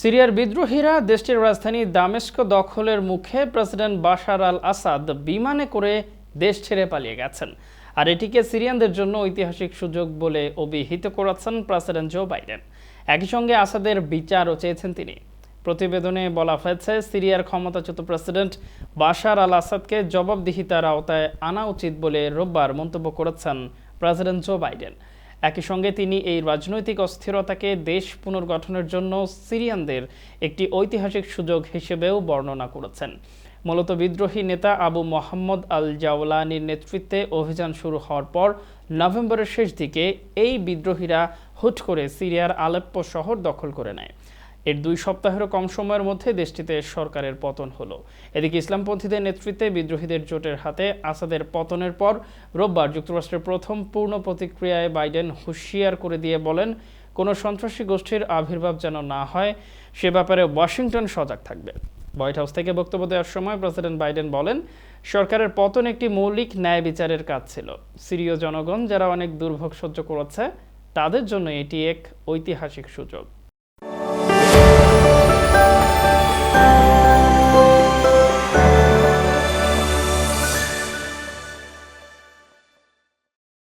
সিরিয়ার বিদ্রোহীরা দেশটির রাজধানী দামেস্ক দখলের মুখে প্রেসিডেন্ট বাশার আল আসাদ বিমানে করে দেশ ছেড়ে পালিয়ে গেছেন। আর এটিকে সিরিয়ানদের জন্য ঐতিহাসিক সুযোগ বলে অভিহিত করেছেন প্রেসিডেন্ট জো বাইডেন। একই সঙ্গে আসাদের বিচারও চেয়েছেন তিনি। প্রতিবেদনে বলা হয়েছে, সিরিয়ার ক্ষমতাচ্যুত প্রেসিডেন্ট বাশার আল আসাদকে জবাবদিহিতার আওতায় আনা উচিত বলে রোববার মন্তব্য করেছেন প্রেসিডেন্ট জো বাইডেন। একই সঙ্গে তিনি এই রাজনৈতিক অস্থিরতাকে দেশ পুনর্গঠনের জন্য সিরিয়ানদের একটি ঐতিহাসিক সুযোগ হিসেবেও বর্ণনা করেছেন। মূলত বিদ্রোহী নেতা আবু মোহাম্মদ আল জাওলানির নেতৃত্বে অভিযান শুরু হওয়ার পর নভেম্বরের শেষ দিকে এই বিদ্রোহীরা হুট করে সিরিয়ার আলেপ্পো শহর দখল করে নেয়। এর দুই সপ্তাহেরও কম সময়ের মধ্যে দেশটিতে সরকারের পতন হলো। এদিকে ইসলামপন্থীদের নেতৃত্বে বিদ্রোহীদের জোটের হাতে আসাদের পতনের পর রোববার যুক্তরাষ্ট্রের প্রথম পূর্ণ প্রতিক্রিয়ায় বাইডেন হুঁশিয়ার করে দিয়ে বলেন, কোনো সন্ত্রাসী গোষ্ঠীর আবির্ভাব যেন না হয়, সে ব্যাপারে ওয়াশিংটন সজাগ থাকবে। হোয়াইট হাউস থেকে বক্তব্য দেওয়ার সময় প্রেসিডেন্ট বাইডেন বলেন, সরকারের পতন একটি মৌলিক ন্যায় বিচারের কাজ ছিল। সিরীয় জনগণ যারা অনেক দুর্ভোগ সহ্য করেছে, তাদের জন্য এটি এক ঐতিহাসিক সুযোগ।